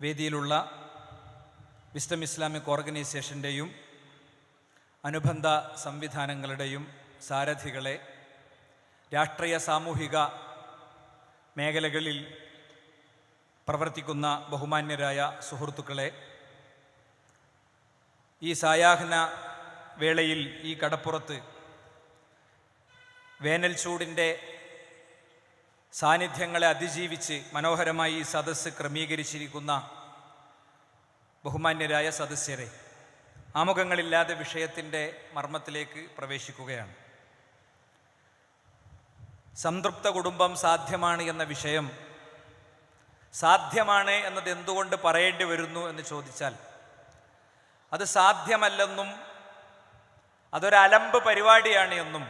വേദിയിലുള്ള wisdom Islamic ഓർഗനൈസേഷന്റെയും അനുബന്ധ സംവിധാനങ്ങളുടെയും സാരഥികളെ രാഷ്ട്രീയ സാമൂഹിക മേഖലകളിൽ പ്രവർത്തിക്കുന്ന ബഹുമാന്യരായ സുഹൃത്തുക്കളെ ഈ സായാഹ്ന വേളയിൽ ഈ കടപ്പുറത്ത് വേനൽ ചൂടിന്റെ സാന്നിധ്യങ്ങളെ അതിജീവിച്ച് മനോഹരമായി ഈ സദസ്സ് ക്രമീകരിച്ചിരിക്കുന്ന ബഹുമാന്യരായ സദസ്യരെ ആമുഖങ്ങളില്ലാതെ വിഷയത്തിന്റെ മർമ്മത്തിലേക്ക് പ്രവേശിക്കുകയാണ്. സംതൃപ്ത കുടുംബം സാധ്യമാണ് എന്ന വിഷയം സാധ്യമാണ് എന്നത് എന്തുകൊണ്ട് പറയേണ്ടി വരുന്നു എന്ന് ചോദിച്ചാൽ അത് സാധ്യമല്ലെന്നും അതൊരലമ്പ് പരിപാടിയാണ് എന്നും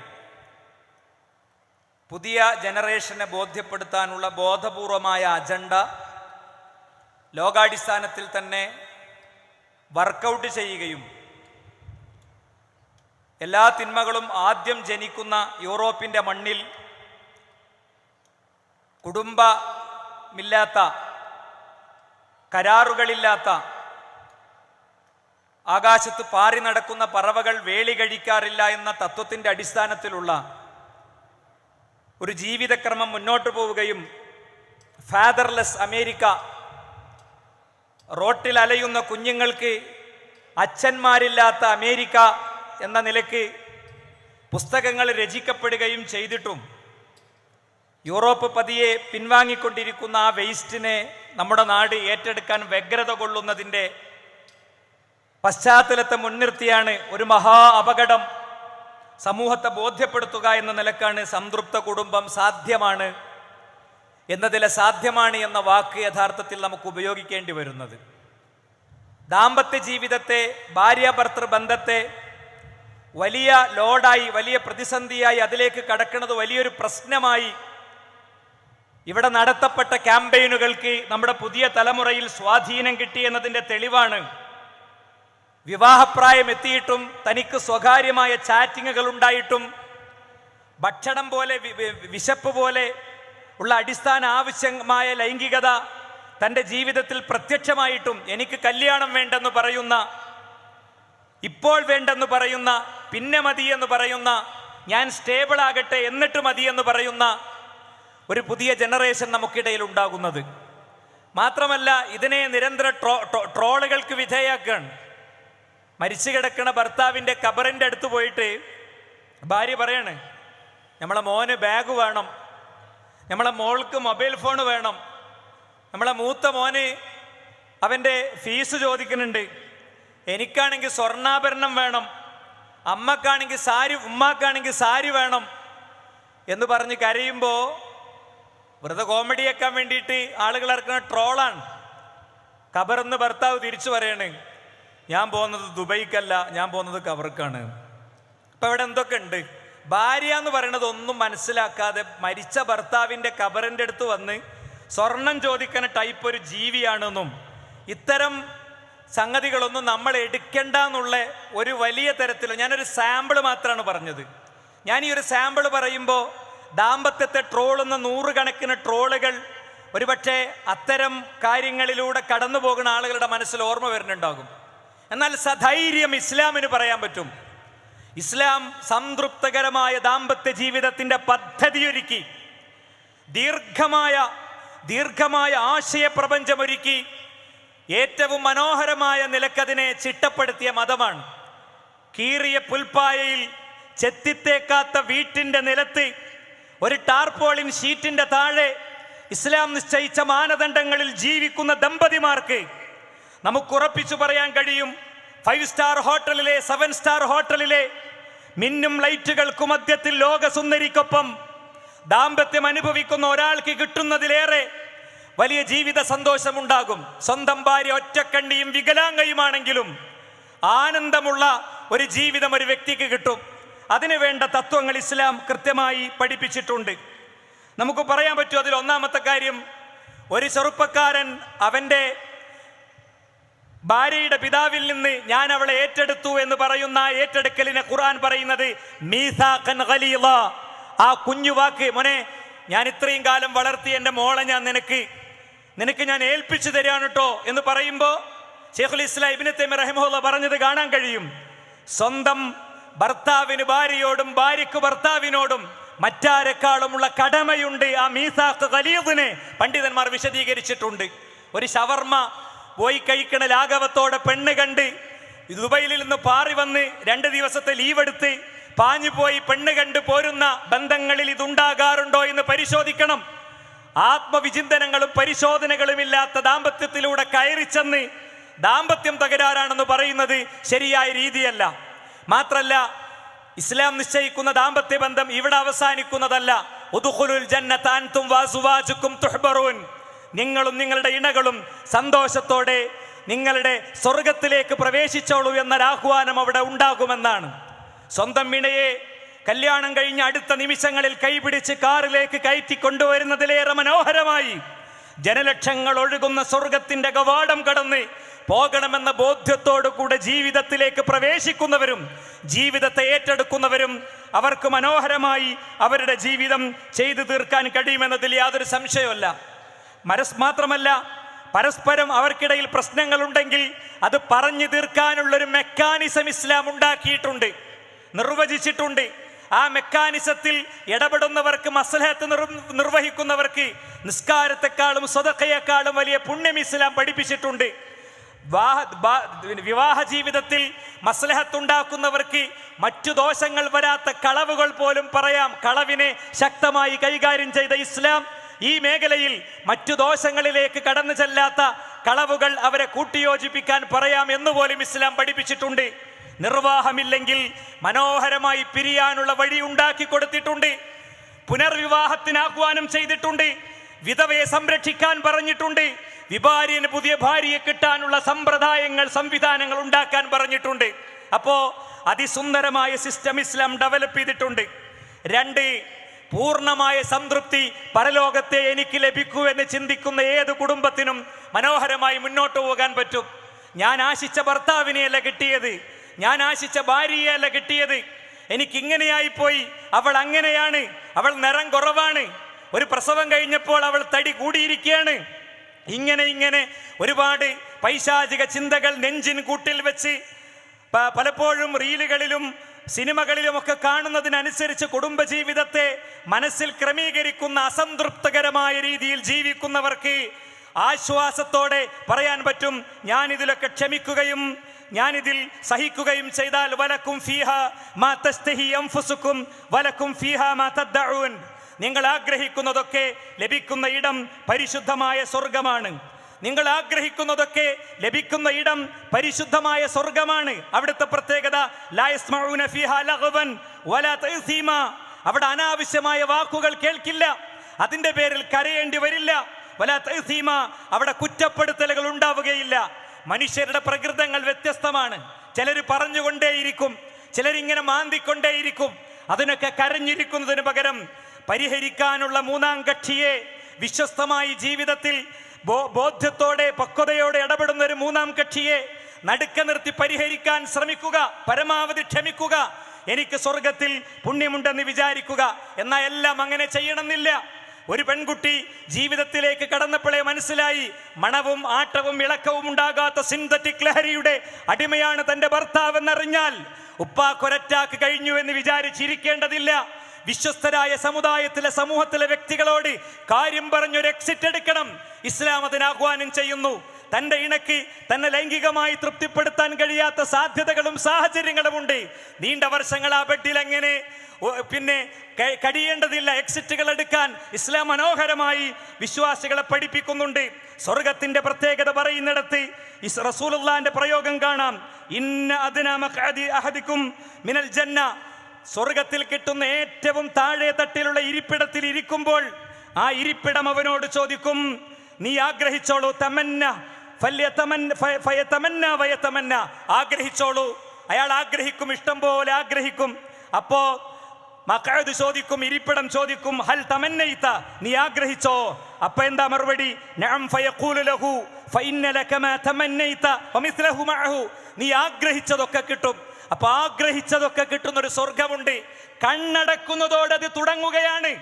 പുതിയ ജനറേഷനെ ബോധ്യപ്പെടുത്താനുള്ള ബോധപൂർവമായ അജണ്ട ലോകാടിസ്ഥാനത്തിൽ തന്നെ വർക്കൗട്ട് ചെയ്യുകയും എല്ലാ തിന്മകളും ആദ്യം ജനിക്കുന്ന യൂറോപ്പിന്റെ മണ്ണിൽ കുടുംബമില്ലാത്ത കരാറുകളില്ലാത്ത ആകാശത്ത് പാറി നടക്കുന്ന പറവകൾ വേളി കഴിക്കാറില്ല എന്ന തത്വത്തിന്റെ അടിസ്ഥാനത്തിലുള്ള ഒരു ജീവിതക്രമം മുന്നോട്ട് പോവുകയും ഫാദർലെസ് അമേരിക്ക റോട്ടിൽ അലയുന്ന കുഞ്ഞുങ്ങൾക്ക് അച്ഛന്മാരില്ലാത്ത അമേരിക്ക എന്ന നിലയ്ക്ക് പുസ്തകങ്ങൾ രചിക്കപ്പെടുകയും ചെയ്തിട്ടും യൂറോപ്പ് പതിയെ പിൻവാങ്ങിക്കൊണ്ടിരിക്കുന്ന ആ വേസ്റ്റിനെ നമ്മുടെ നാട് ഏറ്റെടുക്കാൻ വ്യഗ്രത കൊള്ളുന്നതിന്റെ പശ്ചാത്തലത്തെ മുൻനിർത്തിയാണ് ഒരു മഹാ അപകടം സമൂഹത്തെ ബോധ്യപ്പെടുത്തുക എന്ന നിലക്കാണ് സംതൃപ്ത കുടുംബം സാധ്യമാണ് എന്നതിലെ സാധ്യമാണ് എന്ന വാക്ക് യഥാർത്ഥത്തിൽ നമുക്ക് ഉപയോഗിക്കേണ്ടി വരുന്നത്. ദാമ്പത്യ ജീവിതത്തെ ഭാര്യ ഭാര്യാഭർത്തൃ ബന്ധത്തെ വലിയ ലോഡായി വലിയ പ്രതിസന്ധിയായി അതിലേക്ക് കടക്കുന്നത് വലിയൊരു പ്രശ്നമായി ഇവിടെ നടത്തപ്പെട്ട ക്യാമ്പയിനുകൾക്ക് നമ്മുടെ പുതിയ തലമുറയിൽ സ്വാധീനം കിട്ടി എന്നതിന്റെ തെളിവാണ് വിവാഹപ്രായം എത്തിയിട്ടും തനിക്ക് സ്വകാര്യമായ ചാറ്റിങ്ങുകൾ ഉണ്ടായിട്ടും ഭക്ഷണം പോലെ വിശപ്പ് പോലെ ഉള്ള അടിസ്ഥാന ആവശ്യമായ ലൈംഗികത തന്റെ ജീവിതത്തിൽ പ്രത്യക്ഷമായിട്ടും എനിക്ക് കല്യാണം വേണ്ടെന്ന് പറയുന്ന ഇപ്പോൾ വേണ്ടെന്ന് പറയുന്ന പിന്നെ മതി എന്ന് പറയുന്ന ഞാൻ സ്റ്റേബിൾ ആകട്ടെ എന്നിട്ട് മതി എന്ന് പറയുന്ന ഒരു പുതിയ ജനറേഷൻ നമുക്കിടയിൽ ഉണ്ടാകുന്നത്. മാത്രമല്ല ഇതിനെ നിരന്തര ട്രോ ട്രോ- ട്രോളുകൾക്ക് വിധേയാക്കുകയാണ് മരിച്ചു കിടക്കുന്ന ഭർത്താവിന്റെ കബറിന്റെ അടുത്ത് പോയിട്ട് ഭാര്യ പറയാണ് നമ്മളെ മോന് ബാഗ് വേണം നമ്മളെ മോൾക്ക് മൊബൈൽ ഫോൺ വേണം നമ്മളെ മൂത്ത മോന് അവന്റെ ഫീസ് ചോദിക്കുന്നുണ്ട്. എനിക്കാണെങ്കിൽ സ്വർണാഭരണം വേണം അമ്മക്കാണെങ്കിൽ സാരി ഉമ്മക്കാണെങ്കിൽ സാരി വേണം എന്ന് പറഞ്ഞ് കരയുമ്പോൾ വെറുതെ കോമഡിയാക്കാൻ വേണ്ടിയിട്ട് ആളുകൾ ഇറക്കുന്ന ട്രോളാണ്. കബറെന്ന് ഭർത്താവ് തിരിച്ചു പറയാണ് ഞാൻ പോകുന്നത് ദുബൈക്കല്ല ഞാൻ പോകുന്നത് കവർക്കാണ്. ഇപ്പൊ ഇവിടെ എന്തൊക്കെ ഉണ്ട്? ഭാര്യ എന്ന് പറയുന്നത് ഒന്നും മനസ്സിലാക്കാതെ മരിച്ച ഭർത്താവിന്റെ കബറിന്റെ അടുത്ത് വന്ന് സ്വർണം ചോദിക്കുന്ന ടൈപ്പ് ഒരു ജീവിയാണെന്നും ഇത്തരം സംഗതികളൊന്നും നമ്മൾ എടുക്കേണ്ട എന്നുള്ള ഒരു വലിയ തരത്തിൽ ഞാനൊരു സാമ്പിൾ മാത്രമാണ് പറഞ്ഞത്. ഞാൻ ഈ ഒരു സാമ്പിൾ പറയുമ്പോൾ ദാമ്പത്യത്തെ ട്രോളുന്ന നൂറുകണക്കിന് ട്രോളുകൾ ഒരുപക്ഷെ അത്തരം കാര്യങ്ങളിലൂടെ കടന്നു പോകുന്ന ആളുകളുടെ മനസ്സിൽ ഓർമ്മ വരുന്നുണ്ടാകും. എന്നാൽ സധൈര്യം ഇസ്ലാമിന് പറയാൻ പറ്റും. ഇസ്ലാം സംതൃപ്തകരമായ ദാമ്പത്യ ജീവിതത്തിന്റെ പദ്ധതിയൊരുക്കി ദീർഘമായ ദീർഘമായ ആശയപ്രപഞ്ചമൊരുക്കി ഏറ്റവും മനോഹരമായ നിലക്കതിനെ ചിട്ടപ്പെടുത്തിയ മതമാണ്. കീറിയ പുൽപ്പായയിൽ ചെത്തിത്തേക്കാത്ത വീട്ടിന്റെ നിലത്ത് ഒരു ടാർപോളിൻ ഷീറ്റിന്റെ താഴെ ഇസ്ലാം നിശ്ചയിച്ച മാനദണ്ഡങ്ങളിൽ ജീവിക്കുന്ന ദമ്പതിമാർക്ക് നമുക്ക് ഉറപ്പിച്ചു പറയാൻ കഴിയും. ഫൈവ് സ്റ്റാർ ഹോട്ടലിലെ സെവൻ സ്റ്റാർ ഹോട്ടലിലെ മിന്നും ലൈറ്റുകൾക്ക് മധ്യത്തിൽ ലോകസുന്ദരിക്കൊപ്പം ദാമ്പത്യം അനുഭവിക്കുന്ന ഒരാൾക്ക് കിട്ടുന്നതിലേറെ വലിയ ജീവിത സന്തോഷമുണ്ടാകും. സ്വന്തം ഭാര്യ ഒറ്റക്കണ്ണിയും വികലാംഗയുമാണെങ്കിലും ആനന്ദമുള്ള ഒരു ജീവിതം ഒരു വ്യക്തിക്ക് കിട്ടും. അതിനു വേണ്ട തത്വങ്ങൾ ഇസ്ലാം കൃത്യമായി പഠിപ്പിച്ചിട്ടുണ്ട്. നമുക്ക് പറയാൻ പറ്റും അതിൽ ഒന്നാമത്തെ കാര്യം ഒരു ചെറുപ്പക്കാരൻ അവന്റെ ഭാര്യയുടെ പിതാവിൽ നിന്ന് ഞാൻ അവളെ ഏറ്റെടുത്തു എന്ന് പറയുന്ന ഏറ്റെടുക്കലിനെ ഖുർആൻ പറയുന്നത്. ആ കുഞ്ഞു വാക്ക് മോനെ ഞാൻ ഇത്രയും കാലം വളർത്തി എന്റെ മോളെ ഞാൻ നിനക്ക് നിനക്ക് ഞാൻ ഏൽപ്പിച്ചു തരാണ് കേട്ടോ എന്ന് പറയുമ്പോൾ ഷെയ്ഖുൽ ഇസ്ലാം ഇബിന് തെമി റഹിമുള്ള പറഞ്ഞത് കാണാൻ കഴിയും. സ്വന്തം ഭർത്താവിന് ഭാര്യയോടും ഭാര്യയ്ക്ക് ഭർത്താവിനോടും മറ്റാരെക്കാളുമുള്ള കടമയുണ്ട് ആ മീസാഖ് ഖലീദിനെ. പണ്ഡിതന്മാർ വിശദീകരിച്ചിട്ടുണ്ട്. ഒരു ഷവർമ്മ പോയി കഴിക്കണ ലാഘവത്തോടെ പെണ്ണ് കണ്ട് ദുബൈയിൽ നിന്ന് പാറി വന്ന് രണ്ട് ദിവസത്തെ ലീവ് എടുത്ത് പാഞ്ഞു പോയി പെണ്ണ് കണ്ട് പോരുന്ന ബന്ധങ്ങളിൽ ഇതുണ്ടാകാറുണ്ടോ എന്ന് പരിശോധിക്കണം. ആത്മവിചിന്തനങ്ങളും പരിശോധനകളും ഇല്ലാത്ത ദാമ്പത്യത്തിലൂടെ കയറിച്ചെന്ന് ദാമ്പത്യം തകരാറാണെന്ന് പറയുന്നത് ശരിയായ രീതിയല്ല. മാത്രല്ല ഇസ്ലാം നിശ്ചയിക്കുന്ന ദാമ്പത്യ ബന്ധം ഇവിടെ അവസാനിക്കുന്നതല്ല. ഉദുഖുലുൽ ജന്നത്താൻ തും വാസുവാജുക്കും തുഹ്ബറൂൻ. നിങ്ങളും നിങ്ങളുടെ ഇണകളും സന്തോഷത്തോടെ നിങ്ങളുടെ സ്വർഗത്തിലേക്ക് പ്രവേശിച്ചോളൂ എന്നൊരാഹ്വാനം അവിടെ ഉണ്ടാകുമെന്നാണ്. സ്വന്തം ഇണയെ കല്യാണം കഴിഞ്ഞ അടുത്ത നിമിഷങ്ങളിൽ കൈപിടിച്ച് കാറിലേക്ക് കയറ്റി കൊണ്ടുവരുന്നതിലേറെ മനോഹരമായി ജനലക്ഷങ്ങൾ ഒഴുകുന്ന സ്വർഗത്തിന്റെ കവാടം കടന്ന് പോകണമെന്ന ബോധ്യത്തോടു കൂടെ ജീവിതത്തിലേക്ക് പ്രവേശിക്കുന്നവരും ജീവിതത്തെ ഏറ്റെടുക്കുന്നവരും അവർക്ക് മനോഹരമായി അവരുടെ ജീവിതം ചെയ്തു തീർക്കാൻ കഴിയുമെന്നതിൽ യാതൊരു സംശയമല്ല മനസ് മാത്രമല്ല പരസ്പരം അവർക്കിടയിൽ പ്രശ്നങ്ങളുണ്ടെങ്കിൽ അത് പറഞ്ഞു തീർക്കാനുള്ളൊരു മെക്കാനിസം ഇസ്ലാം ഉണ്ടാക്കിയിട്ടുണ്ട് നിർവചിച്ചിട്ടുണ്ട്. ആ മെക്കാനിസത്തിൽ ഇടപെടുന്നവർക്ക് മസലഹത്ത് നിർ- നിർവഹിക്കുന്നവർക്ക് നിസ്കാരത്തെക്കാളും സ്വതക്കയെക്കാളും വലിയ പുണ്യം ഇസ്ലാം പഠിപ്പിച്ചിട്ടുണ്ട്. വാഹ- വിവാഹ ജീവിതത്തിൽ മസ്ലഹത്തുണ്ടാക്കുന്നവർക്ക് മറ്റു ദോഷങ്ങൾ വരാത്ത കളവുകൾ പോലും പറയാം. കളവിനെ ശക്തമായി കൈകാര്യം ചെയ്ത ഇസ്ലാം ഈ മേഖലയിൽ മറ്റു ദോഷങ്ങളിലേക്ക് കടന്നു ചെല്ലാത്ത കളവുകൾ അവരെ കൂട്ടിയോജിപ്പിക്കാൻ പറയാം എന്നുപോലും ഇസ്ലാം പഠിപ്പിച്ചിട്ടുണ്ട്. നിർവാഹമില്ലെങ്കിൽ മനോഹരമായി പിരിയാനുള്ള വഴി ഉണ്ടാക്കി കൊടുത്തിട്ടുണ്ട്. പുനർവിവാഹത്തിന് ആഹ്വാനം ചെയ്തിട്ടുണ്ട്. വിധവയെ സംരക്ഷിക്കാൻ പറഞ്ഞിട്ടുണ്ട്. വിഭാര്യന് പുതിയ ഭാര്യയെ കിട്ടാനുള്ള സമ്പ്രദായങ്ങൾ സംവിധാനങ്ങൾ ഉണ്ടാക്കാൻ പറഞ്ഞിട്ടുണ്ട്. അപ്പോൾ അതിസുന്ദരമായ സിസ്റ്റം ഇസ്ലാം ഡെവലപ്പ് ചെയ്തിട്ടുണ്ട്. രണ്ട് പൂർണമായ സംതൃപ്തി പരലോകത്തെ എനിക്ക് ലഭിക്കൂ എന്ന് ചിന്തിക്കുന്ന ഏത് കുടുംബത്തിനും മനോഹരമായി മുന്നോട്ട് പോകാൻ പറ്റും. ഞാൻ ആശിച്ച ഭർത്താവിനെയല്ല കിട്ടിയത്. ഞാൻ ആശിച്ച ഭാര്യയല്ല കിട്ടിയത്. പോയി അവൾ അങ്ങനെയാണ്. അവൾ നിറം കുറവാണ്. ഒരു പ്രസവം കഴിഞ്ഞപ്പോൾ അവൾ തടി കൂടിയിരിക്കുകയാണ്. ഇങ്ങനെ ഇങ്ങനെ ഒരുപാട് പൈശാചിക ചിന്തകൾ നെഞ്ചിൻ കൂട്ടിൽ വെച്ച് പലപ്പോഴും റീലുകളിലും സിനിമകളിലുമൊക്കെ കാണുന്നതിനനുസരിച്ച് കുടുംബജീവിതത്തെ മനസ്സിൽ ക്രമീകരിക്കുന്ന അസംതൃപ്തകരമായ രീതിയിൽ ജീവിക്കുന്നവർക്ക് ആശ്വാസത്തോടെ പറയാൻ പറ്റും ഞാൻ ഇതിലൊക്കെ ക്ഷമിക്കുകയും ഞാനിതിൽ സഹിക്കുകയും ചെയ്താൽ വലക്കും ഫീഹ മാ തസ്തഹി അൻഫുസുക്കും വലക്കും ഫീഹ മാ തദ്ദഊൻ. നിങ്ങൾ ആഗ്രഹിക്കുന്നതൊക്കെ ലഭിക്കുന്ന ഇടം പരിശുദ്ധമായ സ്വർഗമാണ് നിങ്ങൾ ആഗ്രഹിക്കുന്നതൊക്കെ ലഭിക്കുന്ന ഇടം പരിശുദ്ധമായ സ്വർഗമാണ്. അവിടുത്തെ പ്രത്യേകത അവിടെ അനാവശ്യമായ വാക്കുകൾ കേൾക്കില്ല. അതിന്റെ പേരിൽ കരയേണ്ടി വരില്ല. വലാ അവിടെ കുറ്റപ്പെടുത്തലുകൾ ഉണ്ടാവുകയില്ല. മനുഷ്യരുടെ പ്രകൃതങ്ങൾ വ്യത്യസ്തമാണ്. ചിലർ പറഞ്ഞുകൊണ്ടേയിരിക്കും ചിലരിങ്ങനെ മാന്തിക്കൊണ്ടേയിരിക്കും. അതിനൊക്കെ കരഞ്ഞിരിക്കുന്നതിന് പകരം പരിഹരിക്കാനുള്ള മൂന്നാം കക്ഷിയെ വിശ്വസ്തമായി ജീവിതത്തിൽ ബോധ്യത്തോടെ പക്വതയോടെ ഇടപെടുന്ന ഒരു മൂന്നാം കക്ഷിയെ നടുക്ക നിർത്തി പരിഹരിക്കാൻ ശ്രമിക്കുക പരമാവധി ക്ഷമിക്കുക എനിക്ക് സ്വർഗത്തിൽ പുണ്യമുണ്ടെന്ന് വിചാരിക്കുക എന്നാൽ എല്ലാം അങ്ങനെ ചെയ്യണമെന്നില്ല. ഒരു പെൺകുട്ടി ജീവിതത്തിലേക്ക് കടന്നപ്പോഴേ മനസ്സിലായി മണവും ആട്ടവും ഇളക്കവും ഉണ്ടാകാത്ത സിന്തറ്റിക് ലഹരിയുടെ അടിമയാണ് തന്റെ ഭർത്താവെന്നറിഞ്ഞാൽ ഉപ്പാ കൊരറ്റാക്ക് കഴിഞ്ഞു എന്ന് വിചാരിച്ചിരിക്കേണ്ടതില്ല. വിശ്വസ്തരായ സമുദായത്തിലെ സമൂഹത്തിലെ വ്യക്തികളോട് കാര്യം പറഞ്ഞൊരു എക്സിറ്റ് എടുക്കണം. ഇസ്ലാം അതിന് ആഹ്വാനം ചെയ്യുന്നു. തന്റെ ഇണക്ക് തന്നെ ലൈംഗികമായി തൃപ്തിപ്പെടുത്താൻ കഴിയാത്ത സാധ്യതകളും സാഹചര്യങ്ങളും ഉണ്ട്. നീണ്ട വർഷങ്ങൾ ആ ബെഡിൽ എങ്ങനെ പിന്നെ കഴിയേണ്ടതില്ല എക്സിറ്റുകൾ എടുക്കാൻ ഇസ്ലാം മനോഹരമായി വിശ്വാസികളെ പഠിപ്പിക്കുന്നുണ്ട്. സ്വർഗത്തിന്റെ പ്രത്യേകത പറയുന്നിടത്ത് റസൂലുള്ളാന്റെ പ്രയോഗം കാണാം. ഇന്ന അതിനും മിനൽ ജന്ന. സ്വർഗത്തിൽ കിട്ടുന്ന ഏറ്റവും താഴെ തട്ടിലുള്ള ഇരിപ്പിടത്തിൽ ഇരിക്കുമ്പോൾ ആ ഇരിപ്പിടം അവനോട് ചോദിക്കും നീ ആഗ്രഹിച്ചോളൂ തമന്ന വയത്തമന്ന ഫയതമന്ന വയതമന്ന ആഗ്രഹിച്ചോളൂ. അയാൾ ആഗ്രഹിക്കും ഇഷ്ടം പോലെ ആഗ്രഹിക്കും. അപ്പോ മക്കായത് ചോദിക്കും ഇരിപ്പിടം ചോദിക്കും ഹൽ തമന്നയിത്ത നീ ആഗ്രഹിച്ചോ? അപ്പൊ എന്താ മറുപടി? നീ ആഗ്രഹിച്ചതൊക്കെ കിട്ടും. അപ്പൊ ആഗ്രഹിച്ചതൊക്കെ കിട്ടുന്ന ഒരു സ്വർഗമുണ്ട്. കണ്ണടക്കുന്നതോടെ അത് തുടങ്ങുകയാണ്.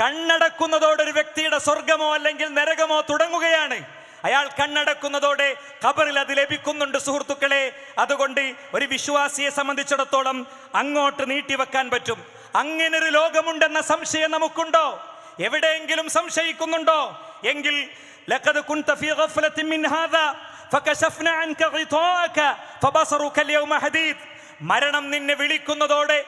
കണ്ണടക്കുന്നതോടെ ഒരു വ്യക്തിയുടെ സ്വർഗമോ അല്ലെങ്കിൽ നരകമോ തുടങ്ങുകയാണ്. അയാൾ കണ്ണടക്കുന്നതോടെ ഖബറിൽ അത് ലഭിക്കുന്നുണ്ട് സുഹൃത്തുക്കളെ. അതുകൊണ്ട് ഒരു വിശ്വാസിയെ സംബന്ധിച്ചിടത്തോളം അങ്ങോട്ട് നീട്ടിവെക്കാൻ പറ്റും. അങ്ങനെ ഒരു ലോകമുണ്ടെന്ന സംശയം നമുക്കുണ്ടോ? എവിടെയെങ്കിലും സംശയിക്കുന്നുണ്ടോ? എങ്കിൽ കുൻത ഫീ മിൻ ഹാദാ. ഫകശഫ്ന അൻക ഗിതാഅക ഫബസറുക അൽയൗമ ഹദീദ് മരണം നിന്നെ വിളിക്കുന്നതോടെ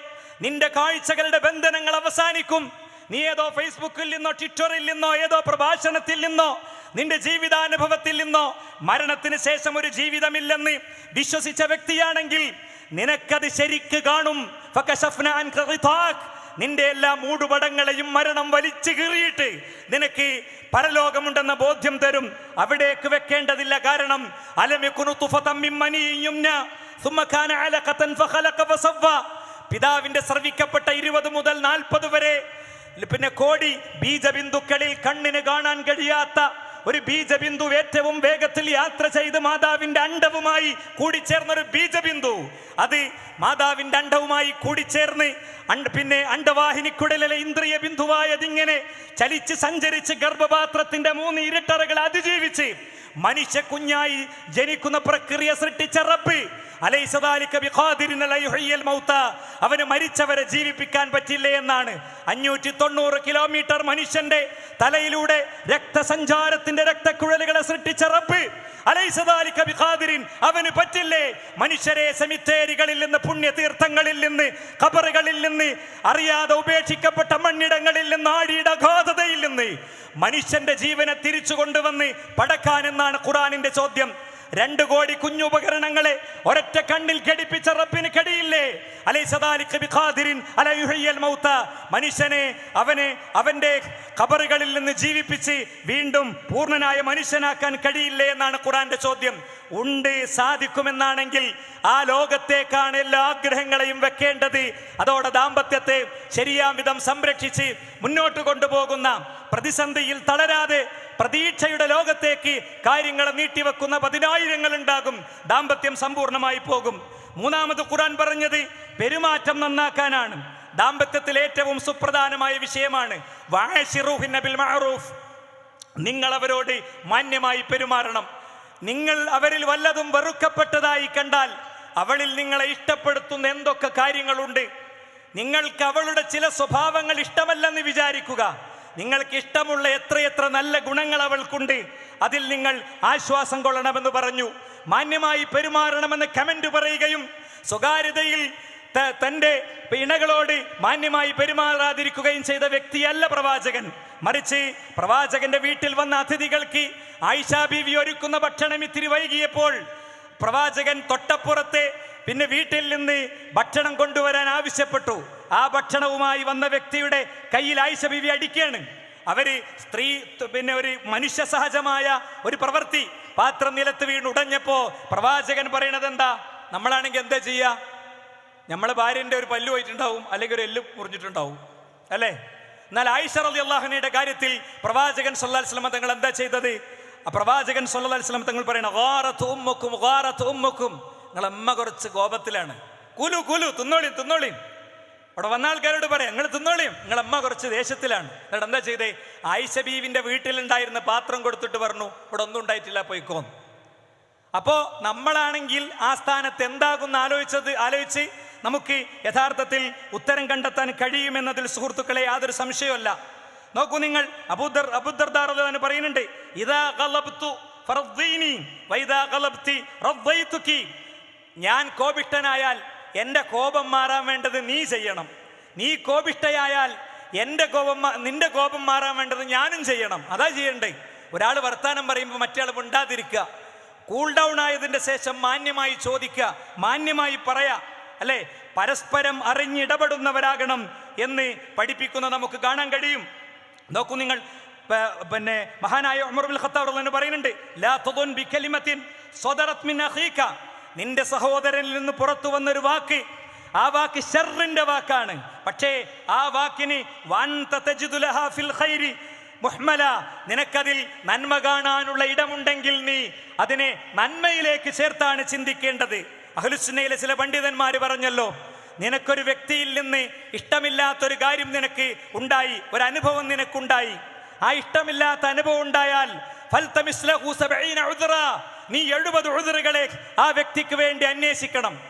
നിന്റെ കാഴ്ചകളുടെ ബന്ധനങ്ങൾ അവസാനിക്കും. നീ ഏതോ ഫേസ്ബുക്കിൽ നിന്നോ ട്വിറ്ററിൽ നിന്നോ ഏതോ പ്രഭാഷണത്തിൽ നിന്നോ നിന്റെ ജീവിതാനുഭവത്തിൽ നിന്നോ മരണത്തിന് ശേഷം ഒരു ജീവിതമില്ലെന്ന് വിശ്വസിച്ച വ്യക്തിയാണെങ്കിൽ നിനക്കത് ശരിക്ക് കാണും. നിന്റെ എല്ലാ മൂടുപടങ്ങളെയും മരണം വലിച്ചു കീറിയിട്ട് നിനക്ക് പരലോകമുണ്ടെന്ന ബോധ്യം തരും. അവിടേക്ക് വെക്കേണ്ടതില്ല കാരണം പിതാവിന്റെ സർവിക്കപ്പെട്ട ഇരുപത് മുതൽ നാൽപ്പത് വരെ. പിന്നെ കോടി ബീജബിന്ദുക്കളിൽ കണ്ണിന് കാണാൻ കഴിയാത്ത ഒരു ബീജബിന്ദു ഏറ്റവും വേഗത്തിൽ യാത്ര ചെയ്ത് മാതാവിന്റെ അണ്ടവുമായി കൂടിച്ചേർന്ന ഒരു ബീജബിന്ദു. അത് മാതാവിന്റെ അണ്ടവുമായി കൂടിച്ചേർന്ന് പിന്നെ അണ്ടവാഹിനിക്കുടലിലെ ഇന്ദ്രിയ ബിന്ദുവായതിങ്ങനെ ചലിച്ച് സഞ്ചരിച്ച് ഗർഭപാത്രത്തിന്റെ മൂന്ന് ഇരട്ടറകൾ അതിജീവിച്ച് മനുഷ്യ കുഞ്ഞായി ജനിക്കുന്ന പ്രക്രിയ സൃഷ്ടിച്ച അവന് മരിച്ചവരെ ജീവിപ്പിക്കാൻ പറ്റില്ലേ എന്നാണ്. അഞ്ഞൂറ്റി തൊണ്ണൂറ് കിലോമീറ്റർ മനുഷ്യന്റെ തലയിലൂടെ രക്തസഞ്ചാരത്തിന്റെ രക്തക്കുഴലുകളെ സൃഷ്ടിച്ച റബ്ബ്. അവന് പറ്റില്ലേ? മനുഷ്യരെ സെമിത്തേരികളിൽ നിന്ന് പുണ്യതീർത്ഥങ്ങളിൽ നിന്ന് ഖബറുകളിൽ നിന്ന് അറിയാതെ ഉപേക്ഷിക്കപ്പെട്ട മണ്ണിടങ്ങളിൽ നിന്ന് ആടിയുടെ അഗാധതയിൽ നിന്ന്. മനുഷ്യന്റെ ജീവനെ തിരിച്ചു കൊണ്ടുവന്ന് പടക്കാൻ എന്നാണ് ഖുറാനിന്റെ ചോദ്യം. രണ്ട് കോടി കുഞ്ഞുപകരണങ്ങളെ ഒരൊറ്റ കണ്ണിൽ ഘടിപ്പിച്ച റബ്ബിന് കടിയില്ലേ? അലൈ ബിഖാദിരിൻ അല യുഹ്യിൽ മൗത മനുഷ്യനെ അവനെ അവന്റെ ഖബറുകളിൽ നിന്ന് ജീവിപ്പിച്ച് വീണ്ടും പൂർണനായ മനുഷ്യനാക്കാൻ കഴിയില്ലേ എന്നാണ് ഖുറാന്റെ ചോദ്യം. ഉണ്ട് സാധിക്കുമെന്നാണെങ്കിൽ ആ ലോകത്തേക്കാണ് എല്ലാ ആഗ്രഹങ്ങളെയും വെക്കേണ്ടത്. അതോടെ ദാമ്പത്യത്തെ ശരിയാം വിധം സംരക്ഷിച്ച് മുന്നോട്ട് കൊണ്ടുപോകുന്ന പ്രതിസന്ധിയിൽ തളരാതെ പ്രതീക്ഷയുടെ ലോകത്തേക്ക് കാര്യങ്ങൾ നീട്ടിവെക്കുന്ന പതിനായിരങ്ങൾ ഉണ്ടാകും ദാമ്പത്യം സമ്പൂർണമായി പോകും. മൂന്നാമത് ഖുറാൻ പറഞ്ഞത് പെരുമാറ്റം നന്നാക്കാനാണ്. ദാമ്പത്യത്തിൽ ഏറ്റവും സുപ്രധാനമായ വിഷയമാണ്. നിങ്ങൾ അവരോട് മാന്യമായി പെരുമാറണം. നിങ്ങൾ അവരിൽ വല്ലതും വെറുക്കപ്പെട്ടതായി കണ്ടാൽ അവളിൽ നിങ്ങളെ ഇഷ്ടപ്പെടുത്തുന്ന എന്തൊക്കെ കാര്യങ്ങളുണ്ട്? നിങ്ങൾക്ക് അവളുടെ ചില സ്വഭാവങ്ങൾ ഇഷ്ടമല്ലെന്ന് വിചാരിക്കുക. നിങ്ങൾക്ക് ഇഷ്ടമുള്ള എത്രയെത്ര നല്ല ഗുണങ്ങൾ അവൾക്കുണ്ട്. അതിൽ നിങ്ങൾ ആശ്വാസം കൊള്ളണമെന്ന് പറഞ്ഞു. മാന്യമായി പെരുമാറണമെന്ന് കമന്റ് പറയുകയും സ്വകാര്യതയിൽ തന്റെ ഇണകളോട് മാന്യമായി പെരുമാറാതിരിക്കുകയും ചെയ്ത വ്യക്തിയല്ല പ്രവാചകൻ. മറിച്ച് പ്രവാചകന്റെ വീട്ടിൽ വന്ന അതിഥികൾക്ക് ആയിഷാ ബീവി ഒരുക്കുന്ന ഭക്ഷണം ഇത്തിരി വൈകിയപ്പോൾ പ്രവാചകൻ തൊട്ടപ്പുറത്തെ പിന്നെ വീട്ടിൽ നിന്ന് ഭക്ഷണം കൊണ്ടുവരാൻ ആവശ്യപ്പെട്ടു. ആ ഭക്ഷണവുമായി വന്ന വ്യക്തിയുടെ കയ്യിൽ ആയിഷ ബിവി അടിക്കുകയാണ്. അവർ സ്ത്രീ പിന്നെ ഒരു മനുഷ്യ സഹജമായ ഒരു പ്രവൃത്തി. പാത്രം നിലത്ത് വീണ് ഉടഞ്ഞപ്പോ പ്രവാചകൻ പറയണത് എന്താ? നമ്മളാണെങ്കിൽ എന്താ ചെയ്യുക നമ്മളെ ഭാര്യന്റെ ഒരു പല്ലു പോയിട്ടുണ്ടാവും അല്ലെങ്കിൽ ഒരു എല്ല് മുറിഞ്ഞിട്ടുണ്ടാവും. അല്ലേ? എന്നാൽ ആയിഷ അലി അള്ളാഹുനയുടെ കാര്യത്തിൽ പ്രവാചകൻ സല്ലാ അലൈഹി തങ്ങൾ എന്താ ചെയ്തത്? ആ പ്രവാചകൻ അലൈഹി വസല്ലം തങ്ങൾ പറയണ ഗാറത്ത് ഉമ്മക്കും ഗാറത്ത് ഉമ്മക്കും. നിങ്ങളെ അമ്മ കുറച്ച് കോപത്തിലാണ്. കുലു കുലു തിന്നോളി തിന്നോളിയും അവിടെ വന്ന ആൾക്കാരോട് പറയാം നിങ്ങൾ തിന്നോളിയും നിങ്ങളെ അമ്മ കുറച്ച് ദേശത്തിലാണ് എന്നിട്ട് എന്താ ചെയ്തേ? ആയിഷ ബീവിന്റെ വീട്ടിലുണ്ടായിരുന്ന പാത്രം കൊടുത്തിട്ട് പറഞ്ഞു ഇവിടെ ഒന്നും ഉണ്ടായിട്ടില്ല പോയിക്കോന്ന് അപ്പോ നമ്മളാണെങ്കിൽ ആ സ്ഥാനത്ത് എന്താകുന്ന ആലോചിച്ചത് ആലോചിച്ച് നമുക്ക് യഥാർത്ഥത്തിൽ ഉത്തരം കണ്ടെത്താൻ കഴിയുമെന്നതിൽ സുഹൃത്തുക്കളെ യാതൊരു സംശയമല്ല. നോക്കൂ നിങ്ങൾ അബൂദർ അബുദർദാറു പറയുന്നുണ്ട് ഇതാ കലബ്തു ഫറദ്ദീനി വൈദാ കലബ്തി റദ്ദൈതുകി. ഞാൻ കോപിഷ്ടനായാൽ എന്റെ കോപം മാറാൻ വേണ്ടത് നീ ചെയ്യണം. നീ കോപിഷ്ടയായാൽ എന്റെ കോപം നിന്റെ കോപം മാറാൻ വേണ്ടത് ഞാനും ചെയ്യണം. അതാ ചെയ്യണ്ടേ? ഒരാൾ വർത്താനം പറയുമ്പോൾ മറ്റേ ആൾ മിണ്ടാതിരിക്കുക. കൂൾ ഡൗൺ ആയതിന്റെ ശേഷം മാന്യമായി ചോദിക്കുക. മാന്യമായി പറയാ. അല്ലേ? പരസ്പരം അറിഞ്ഞിടപെടുന്നവരാകണം എന്ന് പഠിപ്പിക്കുന്ന നമുക്ക് കാണാൻ കഴിയും. നോക്കൂ നിങ്ങൾ പിന്നെ മഹാനായ ഉമർ ബിൻ ഖത്താബ് പറയുന്നുണ്ട് ലാ ബി കലിമത്തിൻ മിൻ നിന്റെ സഹോദരനിൽ നിന്ന് പുറത്തു വന്നൊരു വാക്ക് ആ വാക്ക് ഷെറിന്റെ വാക്കാണ്. പക്ഷേ ആ വാക്കിന് വൻ ഫിൽ ഖൈരി. മുഹ്മല നിനക്കതിൽ നന്മ കാണാനുള്ള ഇടമുണ്ടെങ്കിൽ നീ അതിനെ നന്മയിലേക്ക് ചേർത്താണ് ചിന്തിക്കേണ്ടത്. അഹ്ലുസുന്നയിലെ ചില പണ്ഡിതന്മാർ പറഞ്ഞല്ലോ നിനക്കൊരു വ്യക്തിയിൽ നിന്ന് ഇഷ്ടമില്ലാത്തൊരു കാര്യം നിനക്ക് ഉണ്ടായി ഒരു അനുഭവം നിനക്കുണ്ടായി. ആ ഇഷ്ടമില്ലാത്ത അനുഭവം ഉണ്ടായാൽ സബഈന. നീ എഴുപത് ഉഴുതറുകളെ ആ വ്യക്തിക്ക് വേണ്ടി അന്വേഷിക്കണം.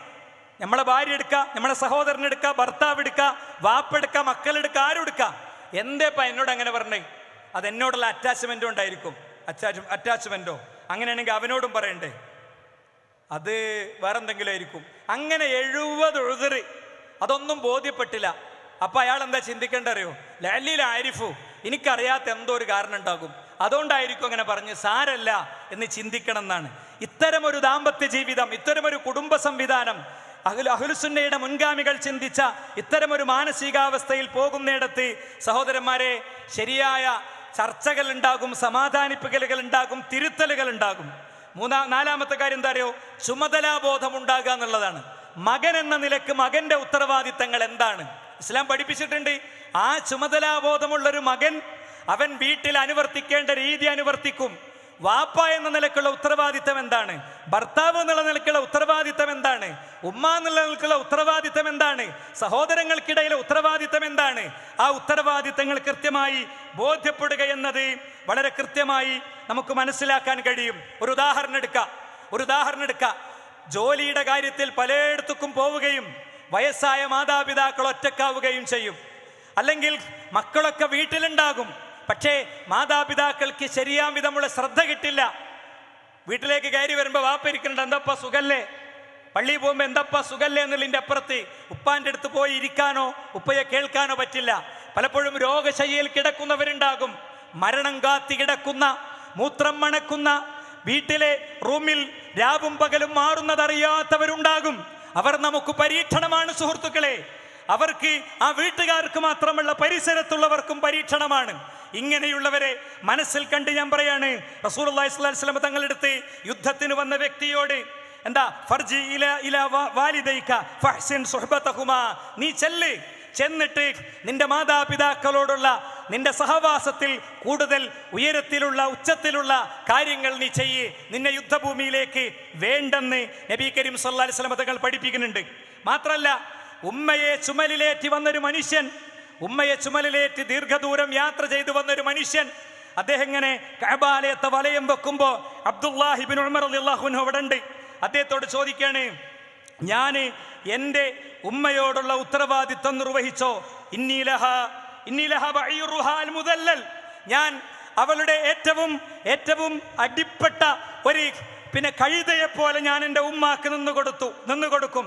നമ്മളെ ഭാര്യ എടുക്കുക നമ്മളെ സഹോദരൻ എടുക്കുക ഭർത്താവ് എടുക്കുക വാപ്പെടുക്കുക മക്കളെടുക്കുക ആരും എടുക്കുക എന്തേപ്പാ എന്നോട് അങ്ങനെ പറഞ്ഞേ? അത് എന്നോടുള്ള അറ്റാച്ച്മെന്റോ ഉണ്ടായിരിക്കും. അറ്റാച്ച് അറ്റാച്ച്മെന്റോ അങ്ങനെയാണെങ്കിൽ അവനോടും പറയണ്ടേ? അത് വേറെന്തെങ്കിലും ആയിരിക്കും. അങ്ങനെ എഴുപത് ഉഴുതറ് അതൊന്നും ബോധ്യപ്പെട്ടില്ല. അപ്പൊ അയാൾ എന്താ ചിന്തിക്കേണ്ട അറിയോ? ലല്ലിൽ ആരിഫു എനിക്കറിയാത്ത എന്തോ ഒരു കാരണം ഉണ്ടാകും. അതുകൊണ്ടായിരിക്കും അങ്ങനെ പറഞ്ഞ് സാരല്ല എന്ന് ചിന്തിക്കണം എന്നാണ് ഇത്തരമൊരു ദാമ്പത്യ ജീവിതം ഇത്തരമൊരു കുടുംബ സംവിധാനം അഹുൽ അഹുലുസുന്നയുടെ മുൻഗാമികൾ ചിന്തിച്ച ഇത്തരമൊരു മാനസികാവസ്ഥയിൽ പോകുന്നിടത്ത് സഹോദരന്മാരെ ശരിയായ ചർച്ചകൾ ഉണ്ടാകും സമാധാനിപ്പിക്കലുകൾ ഉണ്ടാകും തിരുത്തലുകൾ ഉണ്ടാകും മൂന്നാം നാലാമത്തെ കാര്യം എന്താ അറിയോ? ചുമതലാബോധം ഉണ്ടാകുക എന്നുള്ളതാണ്. മകൻ എന്ന നിലയ്ക്ക് മകന്റെ ഉത്തരവാദിത്തങ്ങൾ എന്താണ്? ഇസ്ലാം പഠിപ്പിച്ചിട്ടുണ്ട്. ആ ചുമതലാബോധമുള്ളൊരു മകൻ അവൻ വീട്ടിൽ അനുവർത്തിക്കേണ്ട രീതി അനുവർത്തിക്കും. വാപ്പ എന്ന നിലക്കുള്ള ഉത്തരവാദിത്തം എന്താണ്? ഭർത്താവ് എന്നുള്ള നിലക്കുള്ള ഉത്തരവാദിത്തം എന്താണ്? ഉമ്മ എന്നുള്ള നിലക്കുള്ള ഉത്തരവാദിത്തം എന്താണ്? സഹോദരങ്ങൾക്കിടയിലെ ഉത്തരവാദിത്തം എന്താണ്? ആ ഉത്തരവാദിത്തങ്ങൾ കൃത്യമായി ബോധ്യപ്പെടുക എന്നത് വളരെ കൃത്യമായി നമുക്ക് മനസ്സിലാക്കാൻ കഴിയും. ഒരു ഉദാഹരണം എടുക്കാം. ഒരു ഉദാഹരണം എടുക്കാം. ജോലിയുടെ കാര്യത്തിൽ പലയിടത്തും പോവുകയും വയസ്സായ മാതാപിതാക്കൾ ഒറ്റക്കാവുകയും ചെയ്യും. അല്ലെങ്കിൽ മക്കളൊക്കെ വീട്ടിലുണ്ടാകും. പക്ഷേ മാതാപിതാക്കൾക്ക് ശരിയാം വിധമുള്ള ശ്രദ്ധ കിട്ടില്ല. വീട്ടിലേക്ക് കയറി വരുമ്പോൾ വാപ്പ ഇരിക്കുന്നുണ്ട് എന്തപ്പ സുഖല്ലേ? പള്ളി പോകുമ്പോൾ എന്തപ്പ സുഖല്ലേ? എന്നുള്ളതിന്റെ അപ്പുറത്ത് ഉപ്പാന്റെ അടുത്ത് പോയി ഇരിക്കാനോ ഉപ്പയെ കേൾക്കാനോ പറ്റില്ല. പലപ്പോഴും രോഗശയ്യയിൽ കിടക്കുന്നവരുണ്ടാകും. മരണം കാത്തി കിടക്കുന്ന മൂത്രം മണക്കുന്ന വീട്ടിലെ റൂമിൽ രാവും പകലും മാറുന്നതറിയാത്തവരുണ്ടാകും. അവർ നമുക്ക് പരീക്ഷണമാണ് സുഹൃത്തുക്കളെ. അവർക്ക് ആ വീട്ടുകാർക്ക് മാത്രമുള്ള പരിസരത്തുള്ളവർക്കും പരീക്ഷണമാണ്. ഇങ്ങനെയുള്ളവരെ മനസ്സിൽ കണ്ട് ഞാൻ പറയാണ് അലൈഹി വസല്ലം തങ്ങളെടുത്ത് യുദ്ധത്തിന് വന്ന വ്യക്തിയോട് എന്താ ഫർജി ഇല ഇല വാലിദൈക ഫഹ്സിൻ സുഹ്ബതഹുമാ നീ ചെല്ല്. ചെന്നിട്ട് നിന്റെ മാതാപിതാക്കളോടുള്ള നിന്റെ സഹവാസത്തിൽ കൂടുതൽ ഉയരത്തിലുള്ള ഉച്ചത്തിലുള്ള കാര്യങ്ങൾ നീ ചെയ്യ്. നിന്നെ യുദ്ധഭൂമിയിലേക്ക് വേണ്ടെന്ന് നബി കരീം സല്ലാ അലൈഹി വസല്ലം തങ്ങൾ പഠിപ്പിക്കുന്നുണ്ട്. മാത്രല്ല ഉമ്മയെ ചുമലിലേറ്റി വന്നൊരു മനുഷ്യൻ ഉമ്മയെ ചുമലിലേറ്റ് ദീർഘദൂരം യാത്ര ചെയ്തു വന്നൊരു മനുഷ്യൻ. അദ്ദേഹം ഇങ്ങനെ കഹബാലയത്തെ വലയം വെക്കുമ്പോൾ അബ്ദുല്ലാഹിബിൻ ഉമർ അൻഹു അവിടെ ഉണ്ട് അദ്ദേഹത്തോട് ചോദിക്കാണ് ഞാൻ എന്റെ ഉമ്മയോടുള്ള ഉത്തരവാദിത്വം നിർവഹിച്ചോ? ഇന്നീലഹ ഇന്നീലഹ മുതല്ലൽ ഞാൻ അവളുടെ ഏറ്റവും ഏറ്റവും അടിപ്പെട്ട ഒരു പിന്നെ കഴുതയെ പോലെ ഞാൻ എന്റെ ഉമ്മാക്ക് നിന്ന് കൊടുത്തു നിന്ന് കൊടുക്കും.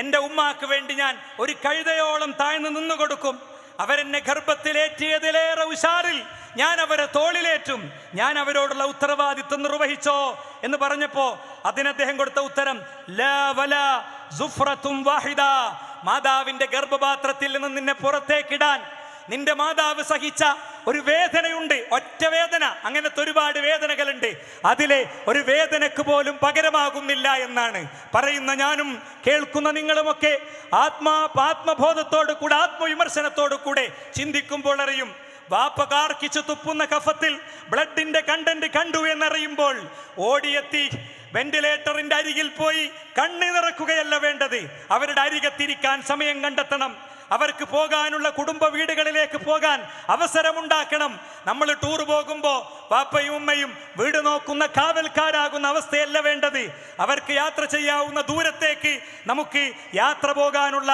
എന്റെ ഉമ്മാക്ക് വേണ്ടി ഞാൻ ഒരു കഴുതയോളം താഴ്ന്നു നിന്ന് കൊടുക്കും. അവരെന്നെ ഗർഭത്തിലേറ്റിയതിലേറെ ഉഷാറിൽ ഞാൻ അവരെ തോളിലേറ്റും. ഞാൻ അവരോടുള്ള ഉത്തരവാദിത്വം നിർവഹിച്ചോ എന്ന് പറഞ്ഞപ്പോ അതിന് അദ്ദേഹം കൊടുത്ത ഉത്തരം വാഹിദ. മാതാവിന്റെ ഗർഭപാത്രത്തിൽ നിന്ന് നിന്നെ പുറത്തേക്കിടാൻ നിന്റെ മാതാവ് സഹിച്ച ഒരു വേദനയുണ്ട് ഒറ്റ വേദന. അങ്ങനത്തെ ഒരുപാട് വേദനകളുണ്ട്. അതിലെ ഒരു വേദനക്ക് പോലും പകരമാകുന്നില്ല എന്നാണ് പറയുന്ന ഞാനും കേൾക്കുന്ന നിങ്ങളുമൊക്കെ ആത്മാ ആത്മബോധത്തോടു കൂടെ ആത്മവിമർശനത്തോടു കൂടെ ചിന്തിക്കുമ്പോൾ അറിയും. വാപ്പ കാർക്കിച്ചു തുപ്പുന്ന കഫത്തിൽ ബ്ലഡിന്റെ കണ്ടന്റ് കണ്ടു എന്നറിയുമ്പോൾ ഓടിയെത്തി വെന്റിലേറ്ററിന്റെ അരികിൽ പോയി കണ്ണു നിറക്കുകയല്ല വേണ്ടത്. അവരുടെ അരികത്തിരിക്കാൻ സമയം കണ്ടെത്തണം. അവർക്ക് പോകാനുള്ള കുടുംബ വീടുകളിലേക്ക് പോകാൻ അവസരമുണ്ടാക്കണം. നമ്മൾ ടൂർ പോകുമ്പോൾ പാപ്പയും ഉമ്മയും വീട് നോക്കുന്ന കാവൽക്കാരാകുന്ന അവസ്ഥയല്ല വേണ്ടത്. അവർക്ക് യാത്ര ചെയ്യാവുന്ന ദൂരത്തേക്ക് നമുക്ക് യാത്ര പോകാനുള്ള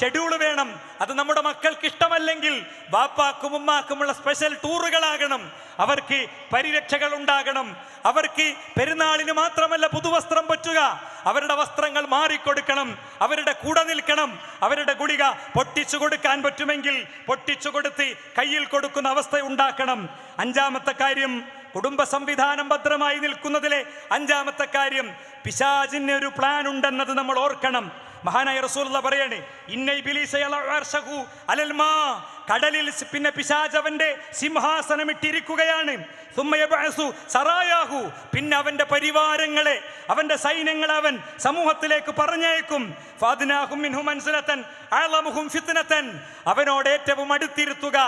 ഷെഡ്യൂൾ വേണം. അത് നമ്മുടെ മക്കൾക്ക് ഇഷ്ടമല്ലെങ്കിൽ ബാപ്പാക്കും ഉമ്മാക്കുമുള്ള സ്പെഷ്യൽ ടൂറുകളാകണം അവർക്ക് പരിരക്ഷകൾ ഉണ്ടാകണം. അവർക്ക് പെരുന്നാളിന് മാത്രമല്ല പുതുവസ്ത്രം പറ്റുക. അവരുടെ വസ്ത്രങ്ങൾ മാറിക്കൊടുക്കണം. അവരുടെ കൂടെ നിൽക്കണം. അവരുടെ ഗുളിക പൊട്ടിച്ചു കൊടുക്കാൻ പറ്റുമെങ്കിൽ പൊട്ടിച്ചു കൊടുത്ത് കയ്യിൽ കൊടുക്കുന്ന അവസ്ഥ ഉണ്ടാക്കണം. അഞ്ചാമത്തെ കാര്യം കുടുംബ സംവിധാനം ഭദ്രമായി നിൽക്കുന്നതിലെ അഞ്ചാമത്തെ കാര്യം പിശാചിന് ഒരു പ്ലാൻ ഉണ്ടെന്നത് നമ്മൾ ഓർക്കണം. മഹാനായ റസൂലുള്ള പറയണേ ഇന്ന ഇബ്ലീസ യലഅർശഹു അലൽ മാ. കടലിൽ പിന്നെ പിശാചവന്റെ സിംഹാസനം ഇട്ടിരിക്കുകയാണ് സറായാഹു. പിന്നെ അവന്റെ പരിവാരങ്ങളെ അവന്റെ സൈന്യങ്ങളെ അവൻ സമൂഹത്തിലേക്ക് പറഞ്ഞേക്കും അവനോട് ഏറ്റവും അടുത്തിരുത്തുക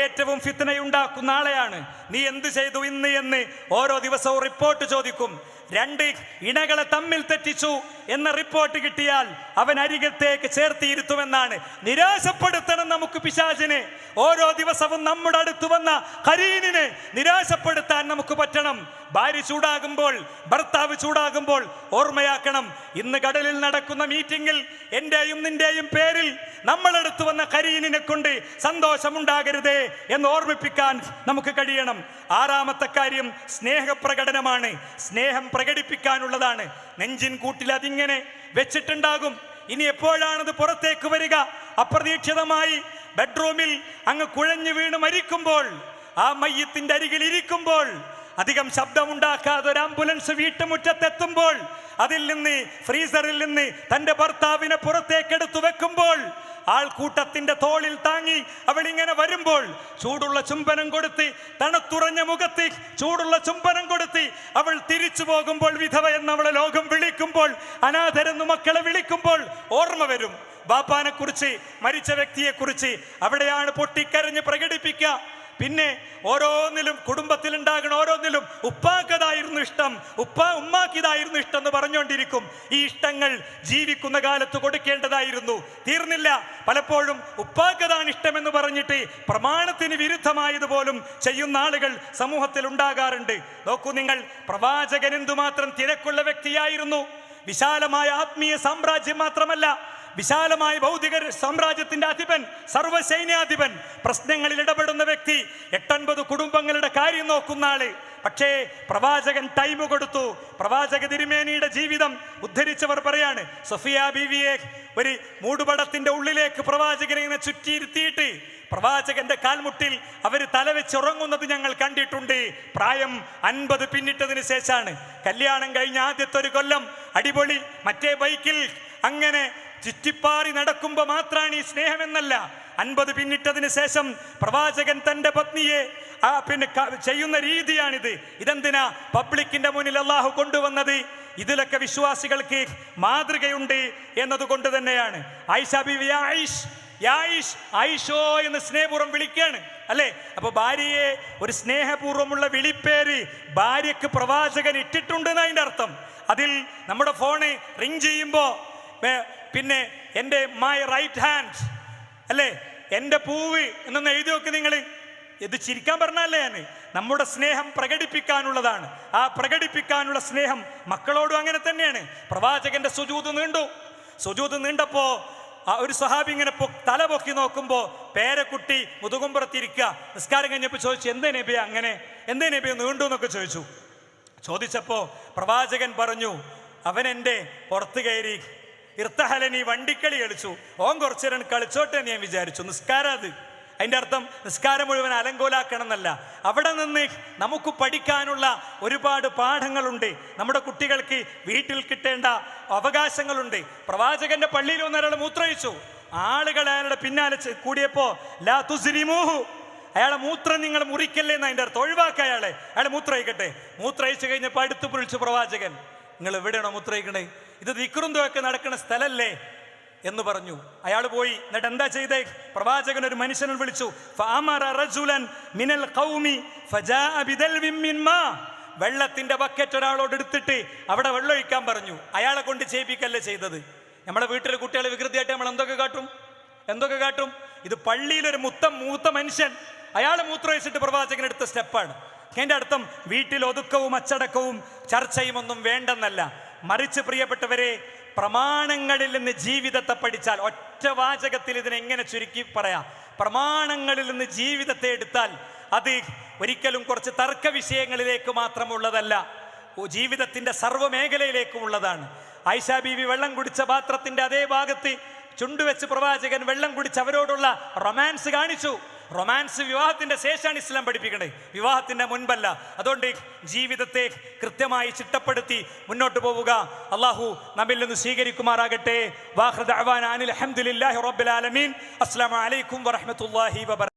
ഏറ്റവും ഫിത്തനയുണ്ടാക്കുന്ന ആളെയാണ്. നീ എന്ത് ചെയ്തു ഇന്ന്? എന്ന് ഓരോ ദിവസവും റിപ്പോർട്ട് ചോദിക്കും. രണ്ട് ഇണകളെ തമ്മിൽ തെറ്റിച്ചു എന്ന റിപ്പോർട്ട് കിട്ടിയാൽ അവൻ അരികത്തേക്ക് ചേർത്തിയിരുത്തുമെന്നാണ്. നിരാശപ്പെടുത്തണം നമുക്ക് പിശാചിനെ. ഓരോ ദിവസവും നമ്മുടെ അടുത്ത് വന്ന കരീനിനെ നിരാശപ്പെടുത്താൻ നമുക്ക് പറ്റണം. ഭാര്യ ചൂടാകുമ്പോൾ ഭർത്താവ് ചൂടാകുമ്പോൾ ഓർമ്മയാക്കണം ഇന്ന് കടലിൽ നടക്കുന്ന മീറ്റിംഗിൽ എന്റെയും നിന്റെയും പേരിൽ നമ്മളെടുത്തു വന്ന കരീനിനെ കൊണ്ട് സന്തോഷമുണ്ടാകരുതേ എന്ന് ഓർമ്മിപ്പിക്കാൻ നമുക്ക് കഴിയണം. ആറാമത്തെ കാര്യം സ്നേഹപ്രകടനമാണ്. സ്നേഹം പ്രകടിപ്പിക്കാനുള്ളതാണ്. നെഞ്ചിൻ കൂട്ടിൽ അതിങ്ങനെ വെച്ചിട്ടുണ്ടാകും. ഇനി എപ്പോഴാണത് പുറത്തേക്ക് വരിക? അപ്രതീക്ഷിതമായി ബെഡ്റൂമിൽ അങ്ങ് കുഴഞ്ഞു വീണ് മരിക്കുമ്പോൾ ആ മയ്യത്തിന്റെ അരികിൽ ഇരിക്കുമ്പോൾ അധികം ശബ്ദമുണ്ടാക്കാതെ ഒരു ആംബുലൻസ് വീട്ടുമുറ്റത്തെത്തുമ്പോൾ അതിൽ നിന്ന് ഫ്രീസറിൽ നിന്ന് തന്റെ ഭർത്താവിനെ പുറത്തേക്ക് എടുത്തു വെക്കുമ്പോൾ ആൾക്കൂട്ടത്തിന്റെ തോളിൽ താങ്ങി അവളിങ്ങനെ വരുമ്പോൾ ചൂടുള്ള ചുംബനം കൊടുത്ത് തണുത്തുറഞ്ഞ മുഖത്ത് ചൂടുള്ള ചുംബനം കൊടുത്ത് അവൾ തിരിച്ചു പോകുമ്പോൾ വിധവ എന്നവളെ ലോകം വിളിക്കുമ്പോൾ അനാഥരെന്ന് മക്കളെ വിളിക്കുമ്പോൾ ഓർമ്മ വരും. ബാപ്പാനെക്കുറിച്ച് മരിച്ച വ്യക്തിയെക്കുറിച്ച് അവിടെയാണ് പൊട്ടിക്കരഞ്ഞ് പ്രകടിപ്പിക്കുക. പിന്നെ ഓരോന്നിലും കുടുംബത്തിൽ ഉണ്ടാകുന്ന ഓരോന്നിലും ഉപ്പാക്കതായിരുന്നു ഇഷ്ടം ഉപ്പ ഉമ്മാക്കിതായിരുന്നു ഇഷ്ടം എന്ന് പറഞ്ഞുകൊണ്ടിരിക്കും. ഈ ഇഷ്ടങ്ങൾ ജീവിക്കുന്ന കാലത്ത് കൊടുക്കേണ്ടതായിരുന്നു. തീർന്നില്ല. പലപ്പോഴും ഉപ്പാക്കതാണ് ഇഷ്ടമെന്ന് പറഞ്ഞിട്ട് പ്രമാണത്തിന് വിരുദ്ധമായതുപോലും ചെയ്യുന്ന ആളുകൾ സമൂഹത്തിൽ ഉണ്ടാകാറുണ്ട് നോക്കൂ നിങ്ങൾ പ്രവാചകൻ എന്തുമാത്രം തിരക്കുള്ള വ്യക്തിയായിരുന്നു. വിശാലമായ ആത്മീയ സാമ്രാജ്യം മാത്രമല്ല വിശാലമായ ഭൗതിക സാമ്രാജ്യത്തിന്റെ അധിപൻ സർവസൈന്യാധിപൻ പ്രശ്നങ്ങളിൽ ഇടപെടുന്ന വ്യക്തി എട്ടൊൻപത് കുടുംബങ്ങളുടെ കാര്യം നോക്കുന്ന ആൾ. പക്ഷേ പ്രവാചകൻ ടൈം കൊടുത്തു. പ്രവാചക തിരുമേനിയുടെ ജീവിതം ഉദ്ധരിച്ചവർ പറയാണ് സഫിയ ബീവിയെ ഒരു മൂടുപടത്തിന്റെ ഉള്ളിലേക്ക് പ്രവാചകനെ ഇങ്ങനെ ചുറ്റിയിരുത്തിയിട്ട് പ്രവാചകന്റെ കാൽമുട്ടിൽ അവർ തലവെച്ചുറങ്ങുന്നത് ഞങ്ങൾ കണ്ടിട്ടുണ്ട്. പ്രായം അൻപത് പിന്നിട്ടതിന് ശേഷമാണ്. കല്യാണം കഴിഞ്ഞ ആദ്യത്തെ ഒരു കൊല്ലം അടിപൊളി മറ്റേ ബൈക്കിൽ അങ്ങനെ ചുറ്റിപ്പാറി നടക്കുമ്പോൾ മാത്രമാണ് ഈ സ്നേഹമെന്നല്ല. അൻപത് പിന്നിട്ടതിന് ശേഷം പ്രവാചകൻ തന്റെ പത്നിയെ ആ പിന്നെ ചെയ്യുന്ന രീതിയാണിത്. ഇതെന്തിനാ? പബ്ലിക്കിന്റെ മുന്നിൽ അള്ളാഹു കൊണ്ടുവന്നത്. ഇതിലൊക്കെ വിശ്വാസികൾക്ക് മാതൃകയുണ്ട് എന്നതുകൊണ്ട് തന്നെയാണ്. ആയിഷ ആയിഷ് ആയിഷ് എന്ന് സ്നേഹപൂർവം വിളിക്കുകയാണ്. അല്ലേ? അപ്പൊ ഭാര്യയെ ഒരു സ്നേഹപൂർവമുള്ള വിളിപ്പേര് ഭാര്യക്ക് പ്രവാചകൻ ഇട്ടിട്ടുണ്ട് എന്നതിന്റെ അർത്ഥം. അതിൽ നമ്മുടെ ഫോണ് റിങ് ചെയ്യുമ്പോ ഏ, പിന്നെ എന്റെ മൈ റൈറ്റ് ഹാൻഡ് അല്ലേ? എന്റെ പൂവ് എന്നൊന്ന് എഴുതി നോക്ക് നിങ്ങൾ ഇത് ചിരിക്കാൻ പറഞ്ഞല്ലേ ഞാൻ നമ്മുടെ സ്നേഹം പ്രകടിപ്പിക്കാനുള്ളതാണ്. ആ പ്രകടിപ്പിക്കാനുള്ള സ്നേഹം മക്കളോടും അങ്ങനെ തന്നെയാണ്. പ്രവാചകന്റെ സുജൂത് നീണ്ടു. സുജൂത് നീണ്ടപ്പോൾ ആ ഒരു സഹാബി ഇങ്ങനെ തല പൊക്കി നോക്കുമ്പോൾ പേരക്കുട്ടി മുതുകുമ്പുറത്തിരിക്കുക നിസ്കാരം കഴിഞ്ഞപ്പോൾ ചോദിച്ചു എന്തേ നബിയ അങ്ങനെ? എന്തേ നബിയ നീണ്ടു എന്നൊക്കെ ചോദിച്ചു. ചോദിച്ചപ്പോൾ പ്രവാചകൻ പറഞ്ഞു അവൻ എന്റെ പുറത്ത് കയറി ഇർത്തഹലനി വണ്ടിക്കളി കളിച്ചു. ഓൻ കുറച്ചു നേരം കളിച്ചോട്ടെ എന്ന് ഞാൻ വിചാരിച്ചു. നിസ്കാരം അത്. അതിന്റെ അർത്ഥം നിസ്കാരം മുഴുവൻ അലങ്കോലാക്കണം എന്നല്ല അവിടെ നിന്ന് നമുക്ക് പഠിക്കാനുള്ള ഒരുപാട് പാഠങ്ങളുണ്ട്. നമ്മുടെ കുട്ടികൾക്ക് വീട്ടിൽ കിട്ടേണ്ട അവകാശങ്ങളുണ്ട്. പ്രവാചകന്റെ പള്ളിയിൽ ഒന്നൊരാൾ മൂത്രയിച്ചു ആളുകൾ അയാളുടെ പിന്നാലെ കൂടിയപ്പോൾ കൂടിയപ്പോ ലാ അയാളെ മൂത്രം നിങ്ങൾ മുറിക്കല്ലേ എന്ന് അതിന്റെ അർത്ഥം. ഒഴിവാക്കുക അയാളെ. അയാൾ മൂത്രയിക്കട്ടെ മൂത്രയിച്ചു കഴിഞ്ഞപ്പോൾ അടുത്ത് പുരിച്ചു പ്രവാചകൻ. നിങ്ങൾ എവിടെയാണോ മൂത്രയിക്കണേ ഇത് ദിക്റുന്തൊക്കെ നടക്കുന്ന സ്ഥലല്ലേ എന്ന് പറഞ്ഞു. അയാൾ പോയി. എന്നിട്ട് എന്താ ചെയ്തേ? പ്രവാചകൻ ഒരു മനുഷ്യനെ വിളിച്ചു. മിനൽ. വെള്ളത്തിന്റെ ബക്കറ്റ് ഒരാളോട് എടുത്തിട്ട് അവിടെ വെള്ളം ഒഴിക്കാൻ പറഞ്ഞു. അയാളെ കൊണ്ട് ചെയ്യിപ്പിക്കല്ലേ ചെയ്തത്? നമ്മുടെ വീട്ടിലെ കുട്ടികളെ വികൃതിയായിട്ട് നമ്മൾ എന്തൊക്കെ കാട്ടും? എന്തൊക്കെ കാട്ടും? ഇത് പള്ളിയിലൊരു മുത്തം മൂത്ത മനുഷ്യൻ. അയാൾ മൂത്രമൊഴിച്ചിട്ട് പ്രവാചകൻ എടുത്ത സ്റ്റെപ്പാണ്. എന്റെ അർത്ഥം വീട്ടിൽ ഒതുക്കവും അച്ചടക്കവും ചർച്ചയും ഒന്നും വേണ്ടെന്നല്ല. മറിച്ച് പ്രിയപ്പെട്ടവരെ പ്രമാണങ്ങളിൽ നിന്ന് ജീവിതത്തെ പഠിച്ചാൽ ഒറ്റ വാചകത്തിൽ ഇതിനെങ്ങനെ ചുരുക്കി പറയാം? പ്രമാണങ്ങളിൽ നിന്ന് ജീവിതത്തെ എടുത്താൽ അത് ഒരിക്കലും കുറച്ച് തർക്ക വിഷയങ്ങളിലേക്ക് മാത്രമുള്ളതല്ല ജീവിതത്തിന്റെ സർവമേഖലയിലേക്കും സർവ ഉള്ളതാണ്. ഐഷാ ബീവി വെള്ളം കുടിച്ച പാത്രത്തിന്റെ അതേ ഭാഗത്ത് ചുണ്ടുവെച്ച് പ്രവാചകൻ വെള്ളം കുടിച്ച് അവരോടുള്ള റൊമാൻസ് കാണിച്ചു. റൊമാൻസ് വിവാഹത്തിന്റെ ശേഷമാണ് ഇസ്ലാം പഠിപ്പിക്കേണ്ടത് വിവാഹത്തിന്റെ മുൻപല്ല. അതുകൊണ്ട് ജീവിതത്തെ കൃത്യമായി ചിട്ടപ്പെടുത്തി മുന്നോട്ട് പോവുക. അള്ളാഹു നമ്മിൽ നിന്ന് സ്വീകരിക്കുമാറാകട്ടെ. വാഹൃദ് അഹമ്മദില്ലാഹി റബ്ബിൽ ആലമീൻ. അസ്സലാമു അലൈക്കും വറഹ്മത്തുള്ളാഹി വബറ